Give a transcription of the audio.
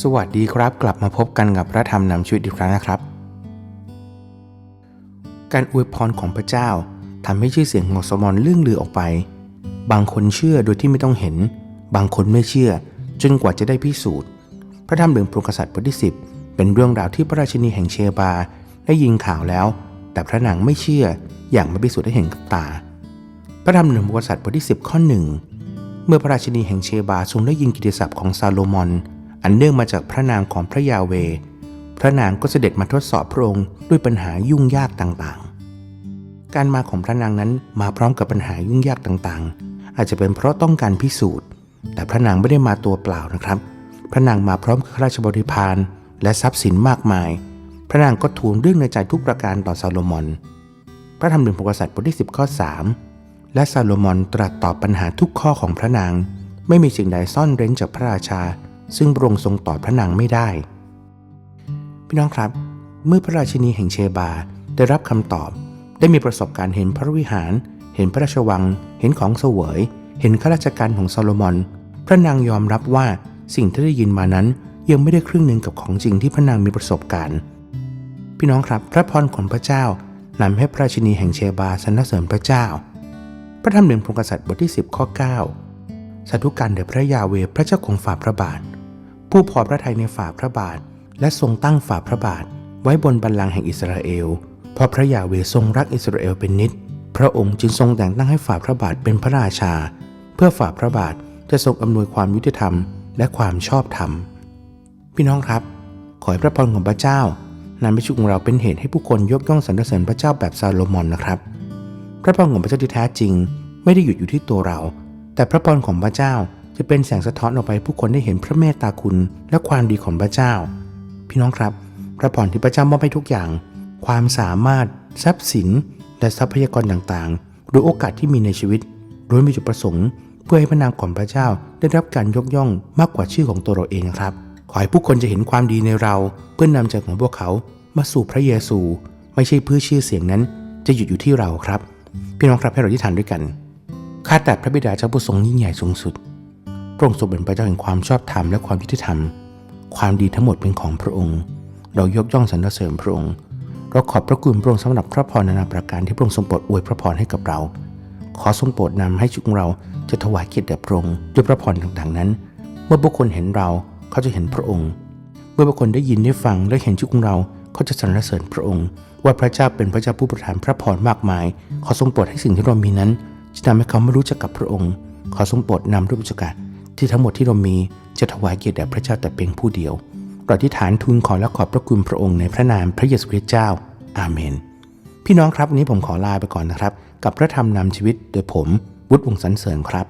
สวัสดีครับกลับมาพบกันกับพระธรรมนำชีวิตอีกครั้งนะครับ การอวยพรของพระเจ้าทำให้ชื่อเสียงของโซโลมอนเลื่องลือออกไป บางคนเชื่อโดยที่ไม่ต้องเห็น บางคนไม่เชื่อ จนกว่าจะได้พิสูจน์ พระธรรมเรื่องพระกษัตริย์บทที่10 เป็นเรื่องราวที่พระราชินีแห่งเชบา ได้ยินข่าวแล้ว แต่พระนางไม่เชื่ออย่างไมาพิสูจน์ได้เห็นกับตา พระธรรมหนึ่งพระกษัตริย์บทที่10ข้อหนึ่งเมื่อพระราชินีแห่งเชบาทรงได้ยินกิติศัพท์ของซาโลมอน อันเนื่องมาจากพระนามของพระยาเว พระนางก็เสด็จมาทดสอบพระองค์ด้วยปัญหายุ่งยากต่างๆ การมาของพระนางนั้นมาพร้อมกับปัญหายุ่งยากต่างๆ อาจจะเป็นเพราะต้องการพิสูจน์ แต่พระนางไม่ได้มาตัวเปล่านะครับ พระนางมาพร้อมกับราชบริพารและทรัพย์สินมากมาย พระนางก็ทูลเรื่องในใจทุกประการต่อซาโลมอน พระธรรมหนึ่งพระกษัตริย์บทที่10ข้อ3และซาโลมอนตรัสตอบปัญหาทุกข้อของพระนาง ไม่มีสิ่งใดซ่อนเร้นจากพระราชา ซึ่งพระองค์ทรงตอบพระนางไม่ได้ พี่น้องครับ เมื่อพระราชินีแห่งเชบาได้รับคำตอบ ได้มีประสบการณ์เห็นพระวิหาร เห็นพระราชวัง เห็นของเสวย เห็นข้าราชการของซาโลมอน พระนางยอมรับว่าสิ่งที่ได้ยินมานั้นยังไม่ได้ครึ่งหนึ่งกับของจริงที่พระนางมีประสบการณ์ พี่น้องครับพระพรของพระเจ้านำให้พระราชินีแห่งเชบาสรรเสริญพระเจ้า พระธรรมหนึ่งพงกษัตริย์บทที่ 10 ข้อ 9สาธุการแด่พระยาเวพระเจ้าของฝ่าพระบาท ผู้พอพระทัยในฝ่าพระบาท และทรงตั้งฝ่าพระบาท ไว้บนบัลลังก์แห่งอิสราเอลเพราะพระยาเวทรงรักอิสราเอลเป็นนิด พระองค์จึงทรงแต่งตั้งให้ฝ่าพระบาทเป็นพระราชา เพื่อฝ่าพระบาทจะทรงอำนวยความยุติธรรมและความชอบธรรม พี่น้องครับ ขอให้พระพรของพระเจ้านำไปช่วยของเราเป็นเหตุให้ผู้คนยกย่องสรรเสริญพระเจ้าแบบซาโลมอนนะครับ พระพรของพระเจ้าที่แท้จริง ไม่ได้หยุดอยู่ที่ตัวเรา แต่พระพรของพระเจ้า จะเป็นแสงสะท้อนออกไปผู้คนได้เห็นพระเมตตาคุณและความดีของพระเจ้า พี่น้องครับ พระพรที่พระเจ้ามอบให้ทุกอย่าง ความสามารถ ทรัพย์สิน และทรัพยากรต่างๆหรือโอกาสที่มีในชีวิตล้วนมีจุดประสงค์ เพื่อให้พระนามของพระเจ้าได้รับการยกย่องมากกว่าชื่อของตัวเราเองครับ ขอให้ผู้คนจะเห็นความดีในเราเพื่อนนำใจของพวกเขามาสู่พระเยซู ไม่ใช่เพื่อชื่อเสียงนั้น จะหยุดอยู่ที่เราครับ พี่น้องครับให้เราที่ฐานด้วยกันข้าแต่พระบิดาเจ้าผู้ทรงยิ่งใหญ่สูงสุด พระองค์ทรงเป็นพระเจ้าแห่งความชอบธรรมและความยุติธรรม ความดีทั้งหมดเป็นของพระองค์ เรายกย่องสรรเสริญพระองค์ เราขอบพระคุณพระองค์สำหรับพระพรนานาประการที่พระองค์ทรงโปรดอวยพระพรให้กับเรา ขอทรงโปรดนำให้ชุกเราจะถวายเกียรติแด่พระองค์ด้วยพระพรต่างๆนั้น เมื่อบุคคลเห็นเราเขาจะเห็นพระองค์ เมื่อบุคคลได้ยินได้ฟังและเห็นชุกเราเขาจะสรรเสริญพระองค์ ว่าพระเจ้าเป็นพระเจ้าผู้ประทานพระพรมากมาย ขอทรงโปรดให้สิ่งที่เรามีนั้นจะทำให้เขาไม่รู้จักกับพระองค์ ขอทรงโปรดนำด้วยบุญกา ที่ทั้งหมดที่เรามีจะถวายเกียรติแด่พระเจ้าแต่เพียงผู้เดียวเราที่ฐานทูลขอและขอบพระคุณพระองค์ในพระนามพระเยซูคริสต์เจ้า อาเมน พี่น้องครับวันนี้ผมขอลาไปก่อนนะครับ กับพระธรรมนำชีวิตโดยผมวุฒิวงศ์สันเสริญครับ